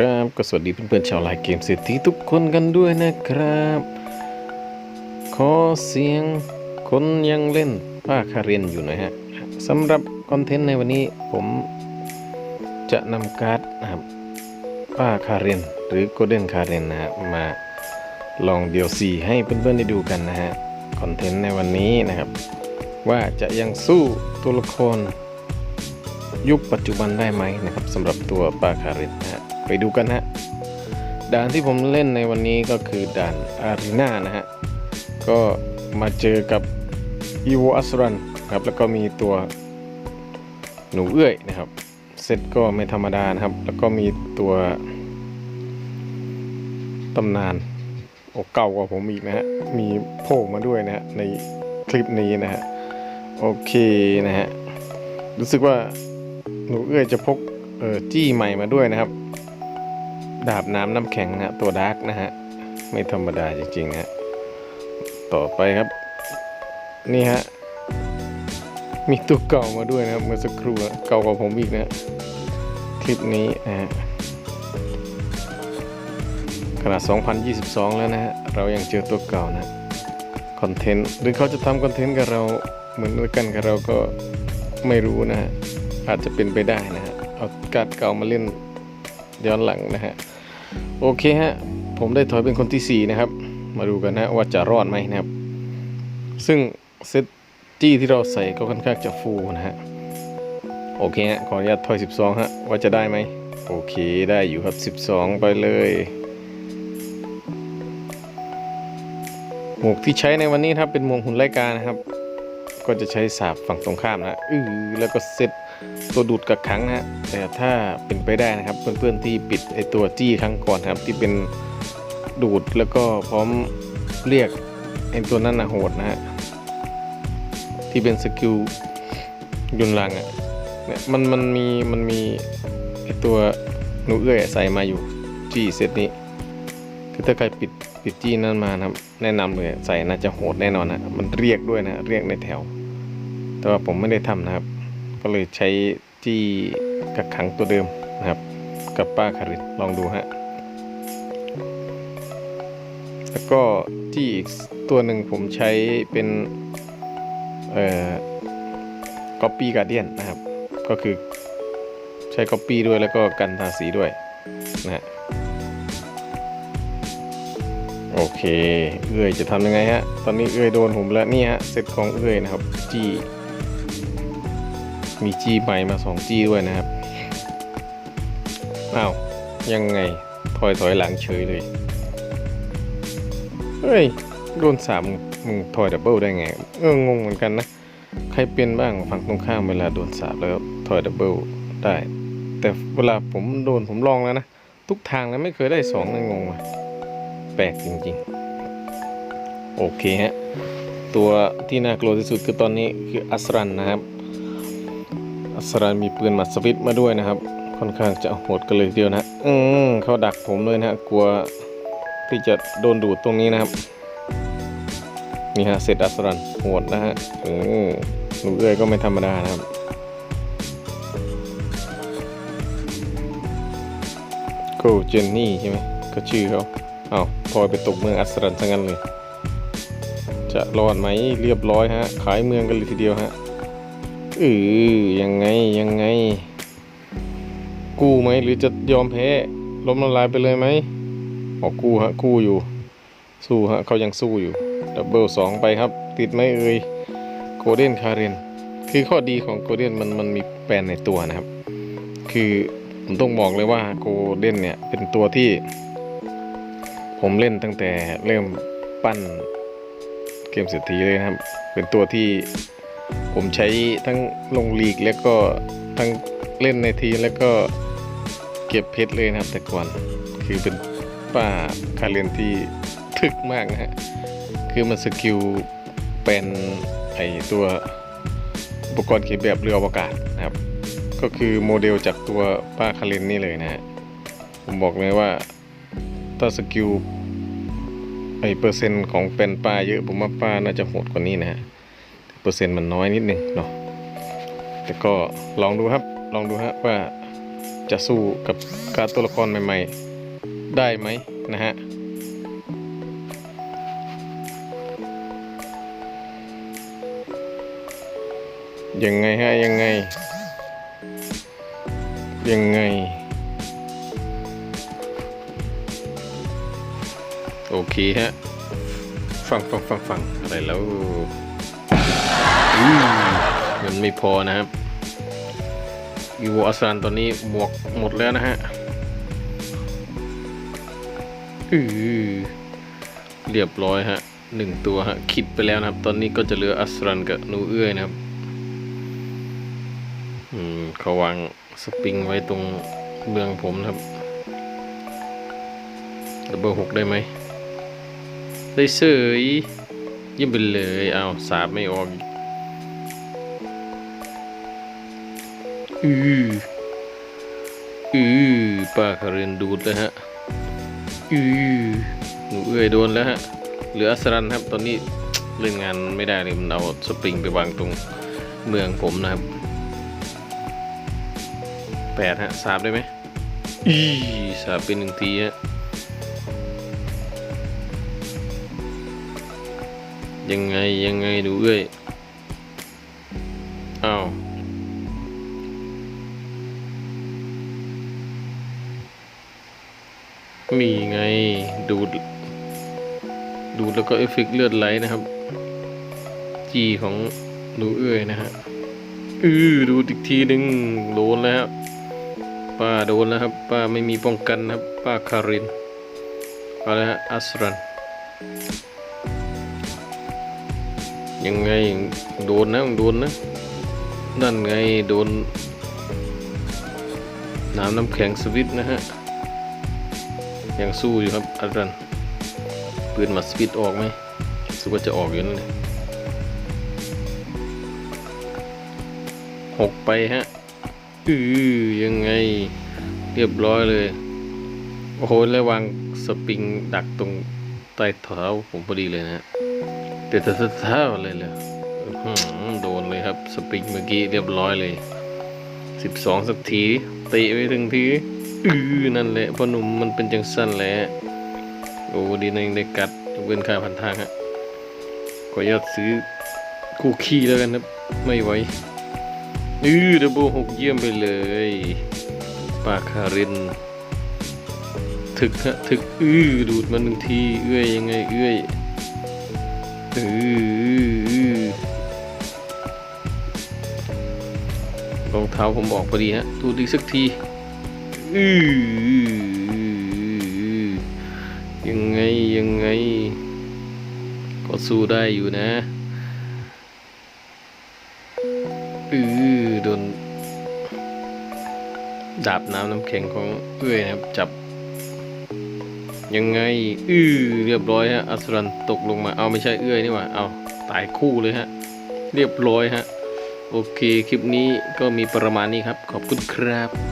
ครับก็สวัสดีเพื่อนๆชาวไลน์เกมเศรษฐีทุกคนกันด้วยนะครับ ขอเสียงคนยังเล่นป้าคาเรนอยู่หนะฮะสำหรับคอนเทนต์ในวันนี้ผมจะนำการ์ดนะครับป้าคาเรนหรือโกลเด้นคาเรนนะฮะมาลองเดียวซีให้เพื่อนๆได้ดูกันนะฮะคอนเทนต์ในวันนี้นะครับ ว่าจะยังสู้ตัวละครยุคปัจจุบันได้ไหมนะครับสำหรับตัวป้าคารินนะฮะ ไปดูกันฮะด่านที่ผมเล่นในวันนี้ก็คือด่านอารีนานะฮะ ก็มาเจอกับอีโวอัสรันครับ แล้วก็มีตัวหนูเอื้อยนะครับ เซตก็ไม่ธรรมดานะครับ แล้วก็มีตัวตำนานโอ้เก่ากว่าผมอีกนะฮะ มีโผล่มาด้วยนะฮะ ในคลิปนี้นะฮะ โอเคนะฮะ รู้สึกว่าหนูเอื้อยจะพกเออจี้ใหม่มาด้วยนะครับ ดาบน้ำน้ำแข็งนะตัวดาร์กนะฮะ ไม่ธรรมดาจริงๆฮะต่อไปครับ นี่ฮะ มีตัวเก่ามาด้วยนะครับเมื่อสักครู่เก่ากว่าผมอีกนะคลิปนี้นะฮะขนาด 2022 แล้วนะฮะ เรายังเจอตัวเก่านะคอนเทนต์หรือเขาจะทำคอนเทนต์กับเราเหมือนกันกับเราก็ไม่รู้นะฮะ อาจจะเป็นไปได้นะฮะ เอาการเก่ามาเล่นย้อนหลังนะฮะ โอเคฮะ ผมได้ถอยเป็นคนที่ 4 นะครับ มาดูกันนะว่าจะรอดไหมนะครับ ซึ่งเซตจี้ที่เราใส่ก็ค่อนข้างจะฟูนะฮะ โอเคฮะ ขออนุญาตถอย 12 ฮะ ว่าจะได้ไหม โอเคได้อยู่ครับ 12 ไปเลยหมวกที่ใช้ในวันนี้ครับเป็นหมวกหุ่นไล่กานะครับ ก็จะใช้สาบฝั่งตรงข้ามนะ อือแล้วก็เซต ตัวดูดกักขังนะฮะแต่ถ้าเป็นไปได้นะครับ เพื่อนๆที่ปิดไอตัวจี้ครั้งก่อนครับ ที่เป็นดูดแล้วก็พร้อมเรียกไอตัวนั้นนะโหดนะฮะที่เป็นสกิลยุนลังอะ่ะเนี่ยมันมันมีมันมีไอตัวหนูเอื้อยใส่มาอยู่จี้เซตนี้คือถ้าใครปิดปิดจี้นั้นมานะครับ แนะนำเลยใส่น่าจะโหดแน่นอนนะมันเรียกด้วยนะเรียกในแถว แต่ว่าผมไม่ได้ทำนะครับ ก็เลยใช้จี้กักขังตัวเดิมนะครับ กับป้าคารินลองดูฮะแล้วก็จี้อีกตัวหนึ่งผมใช้เป็นเอ่อก๊อปปี้การเดียนนะครับ ก็คือใช้ก๊อปปี้ด้วยแล้วก็กันทาสีด้วยนะฮะโอเค เอื้อยจะทำยังไงฮะ ตอนนี้เอื้อยโดนผมแล้วนี่ฮะเซตของเอื้อยนะครับ จี้ มีจี้ใหม่มาสองจี้ด้วยนะครับอ้าวยังไงถอยถอยหลังเฉยเลย เฮ้ย โดนสามมึงถอยดับเบิลได้ไง เอองงเหมือนกันนะ ใครเป็นบ้างฝั่งตรงข้ามเวลาโดนสาบแล้วถอยดับเบิลได้ แต่เวลาผมโดนผมลองแล้วนะ ทุกทางแล้วไม่เคยได้สองเลยงงว่ะแปลกจริงๆ โอเคฮะ ตัวที่น่ากลัวที่สุดคือตอนนี้คืออัสรันนะครับ อัสรันมีปืนมัดสวิตมาด้วยนะครับ ค่อนข้างจะโหดกันเลยทีเดียวนะอืมเขาดักผมเลยนะฮะกลัวที่จะโดนดูดตรงนี้นะครับนี่ฮะเซตอัสรันโหดนะฮะอืมหนูเอ้ยก็ไม่ธรรมดานะครับโกเจนนี่ใช่ไหมก็ชื่อเขาเอาวพลอยไปตกเมืองอัสรันซะงั้นเลย จะรอดไหมเรียบร้อยฮะ ขายเมืองกันเลยทีเดียวฮะ เออยังไงยังไง กู้ไหมหรือจะยอมแพ้ล้มละลายไปเลยไหมออกกู้ฮะกู้อยู่ สู้ฮะเขายังสู้อยู่ดับเบิลสองไปครับ ติดไหมเอ่ยโกลเด้นคาเรนคือข้อดีของโกลเด้นมันมันมีแปลนในตัวนะครับ คือผมต้องบอกเลยว่าโกลเด้นเนี่ยเป็นตัวที่ ผมเล่นตั้งแต่เริ่มปั้นเกมเศรษฐีเลยนะครับ เป็นตัวที่ ผมใช้ทั้งลงลีกแล้วก็ทั้งเล่นในทีแล้วก็เก็บเพชรเลยนะครับ แต่ก่อนคือเป็นป้าคาเรนที่ถึกมากนะฮะคือมันสกิลเป็นไอตัวอุปกรณ์เขียนแบบเรืออวกาศนะครับ ก็คือโมเดลจากตัวป้าคาเรนนี่เลยนะฮะผมบอกเลยว่าถ้าสกิลไอเปอร์เซ็นต์ของเป็นปลาเยอะผมว่าปลาน่าจะโหดกว่านี้นะฮะ ปอร์เซ็นต์มันน้อยนิดนึงเนาะแต่ก็ลองดูครับลองดูฮะว่าจะสู้กับการตัวละครใหม่ๆ ได้ไหมนะฮะยังไงฮะยังไง ยังไง โอเคฮะ ฟังฟังฟังฟังอะไรแล้ว มันไม่พอนะครับอีโวอัสรันตอนนี้หมวกหมดแล้วนะฮะอือเรียบร้อยฮะหนึ่งตัวฮะคิดไปแล้วนะครับ ตอนนี้ก็จะเหลืออัสรันกับนูเอื้อยนะครับ อืมเขาวางสปริงไว้ตรงเมืองผมนะครับดับเบิลหกได้ไหม ได้เสยยิ่มไปเลย เอาสาบไม่ออก อีกอืออือป้าคารินดูดเลยฮะอือหนูเอ้ยโดนแล้วฮะ เหลืออัสรันครับ ตอนนี้เล่นงานไม่ได้เลยมันเอาสปริงไปวางตรงเมืองผมนะครับแปดฮะสาบได้ไหมอีสาบเป็นหนึ่งทีฮะยังไงยังไงดูเอ้ยอ้าว มีไงดูด ดูดแล้วก็เอฟเฟกเลือดไหลนะครับ จีของดูเอ้ยนะฮะอือดูอีกทีหนึ่งโดนแล้วป้าโดนแล้วครับ ป้าไม่มีป้องกันนะครับ ป้าคารินเอาละฮะอัสรัน ยังไงโดนนะโดนนะ นั่นไงโดน น้ำน้ำแข็งสวิตนะฮะ ยังสู้อยู่ครับอาจารย์ปืนมาสวิตช์ออกไหมสู้ว่าจะออกอยู่นั่นเลยหกไปฮะอือยังไงเรียบร้อยเลย โอ้โหแล้ววางสปริงดักตรงใต้เท้าผมพอดีเลยนะฮะเดี๋ยวจะเท้าเลยเลยโดนเลยครับ สปริงเมื่อกี้เรียบร้อยเลยสิบสองสักทีเตะไปถึงที อือนั่นแหละพ่อหนุ่มมันเป็นจังสั้นแหละโอ้ดีนะยังได้กัดยกเว้นค่าพันทางฮะขออนุญาตซื้อคู่ขี้แล้วกันครับไม่ไหวอือดับเบิลหกเยี่ยมไปเลยปาคารินถึกฮะถึกอือดูดมันหนึ่งทีเอื้อยยังไงเอื้อยอือรองเท้าผมบอกพอดีฮะดูดีสักที อือยังไงยังไง ก็สู้ได้อยู่นะอือโดนดาบน้ำน้ำแข็งของเอื้อยนะครับจับ ยังไง อือเรียบร้อยฮะอัสรันตกลงมาเอาไม่ใช่เอื้อยนี่หว่าเอาตายคู่เลยฮะ เรียบร้อยฮะ โอเค คลิปนี้ก็มีประมาณนี้ครับ ขอบคุณครับ